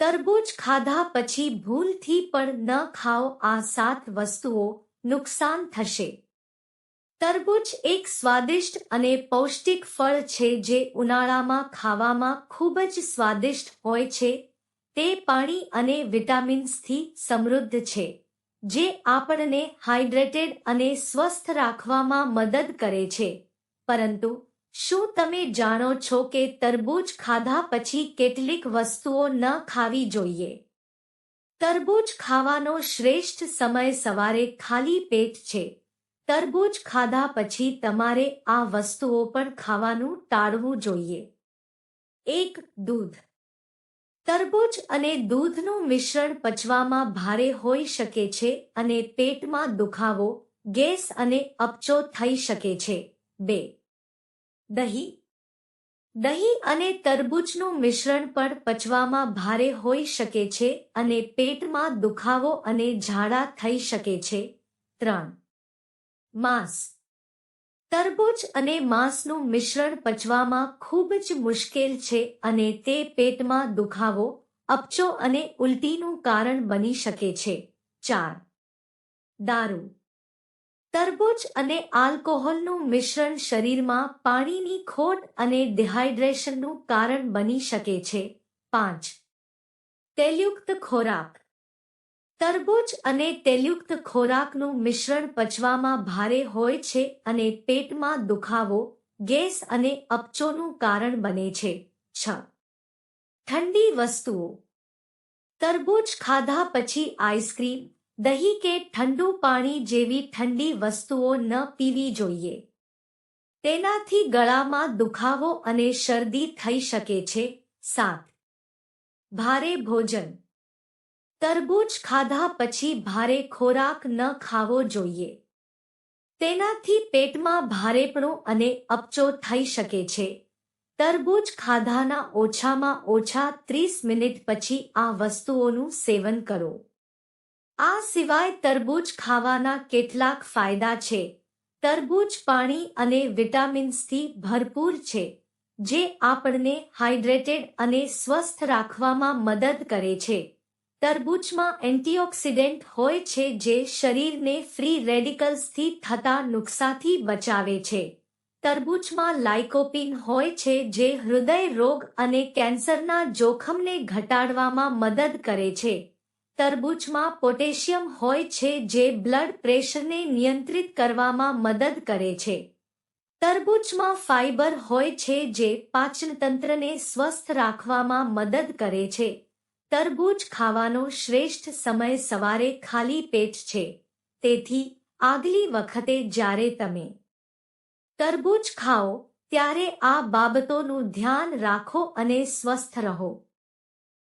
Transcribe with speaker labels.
Speaker 1: તરબૂચ ખાધા પછી ભૂલથી પણ ન ખાઓ, આ સાત વસ્તુઓ નુકસાન થશે. તરબૂચ એક સ્વાદિષ્ટ અને પૌષ્ટિક ફળ છે જે ઉનાળામાં ખાવામાં ખૂબ જ સ્વાદિષ્ટ હોય છે. તે પાણી અને વિટામિન્સથી સમૃદ્ધ છે, જે આપણને હાઇડ્રેટેડ અને સ્વસ્થ રાખવામાં મદદ કરે છે. પરંતુ શું તમે જાણો છો કે તરબૂચ ખાધા પછી કેટલીક વસ્તુઓ ન ખાવી જોઈએ? તરબૂચ ખાવાનો શ્રેષ્ઠ સમય સવારે ખાલી પેટ છે. તરબૂચ ખાધા પછી તમારે આ વસ્તુઓ પણ ખાવાનું ટાળવું જોઈએ. એક, દૂધ. તરબૂચ અને દૂધનું મિશ્રણ પચવામાં ભારે હોઈ શકે છે અને પેટમાં દુખાવો, ગેસ અને અપચો થઈ શકે છે. બે દહીં. દહીં અને તરબૂચનું મિશ્રણ પણ પચવામાં ભારે હોઈ શકે છે અને પેટમાં દુખાવો અને ઝાડા થઈ શકે છે. ત્રણ. માંસ. તરબૂચ અને માંસનું મિશ્રણ પચવામાં ખૂબ જ મુશ્કેલ છે અને તે પેટમાં દુખાવો, અપચો અને ઉલટીનું કારણ બની શકે છે. ચાર. દારૂ. તરબૂચ અને આલ્કોહોલનું મિશ્રણ શરીરમાં પાણીની ખોટ અને ડિહાઇડ્રેશનનું કારણ બની શકે છે. પાંચ. તેલયુક્ત ખોરાક. તરબૂચ અને તેલયુક્ત ખોરાકનું મિશ્રણ પચવામાં ભારે હોય છે અને પેટમાં દુખાવો, ગેસ અને અપચોનું કારણ બને છે. છ. ઠંડી વસ્તુઓ. તરબૂચ ખાધા પછી આઈસ્ક્રીમ દહીં કે ઠંડુ પાણી જેવી ઠંડી વસ્તુઓ ન પીવી જોઈએ. તેનાથી ગળામાં દુખાવો અને શરદી થઈ શકે છે. સાત. ભારે ભોજન. તરબૂચ ખાધા પછી ભારે ખોરાક ન ખાવો જોઈએ. તેનાથી પેટમાં ભારેપણું અને અપચો થઈ શકે છે. તરબૂચ ખાધાના ઓછામાં ઓછા ત્રીસ મિનિટ પછી આ વસ્તુઓનું સેવન કરો. આ સિવાય તરબૂચ ખાવાના કેટલાક ફાયદા છે. તરબૂચ પાણી અને વિટામિન્સથી ભરપૂર છે, જે આપણને હાઇડ્રેટેડ અને સ્વસ્થ રાખવામાં મદદ કરે છે. તરબૂચમાં એન્ટીઓક્સિડન્ટ હોય છે, જે શરીરને ફ્રી રેડિકલ્સથી થતા નુકસાનથી બચાવે છે. તરબૂચમાં લાઇકોપિન હોય છે, જે હૃદય રોગ અને કેન્સરના જોખમને ઘટાડવામાં મદદ કરે છે. તરબૂચમાં પોટેશિયમ હોય છે જે બ્લડ પ્રેશરને નિયંત્રિત કરવામાં મદદ કરે છે. તરબૂચમાં ફાઇબર હોય છે જે પાચનતંત્રને સ્વસ્થ રાખવામાં મદદ કરે છે. તરબૂચ ખાવાનો શ્રેષ્ઠ સમય સવારે ખાલી પેટ છે. તેથી આગલી વખતે જ્યારે તમે તરબૂચ ખાઓ, ત્યારે આ બાબતોનું ધ્યાન રાખો અને સ્વસ્થ રહો.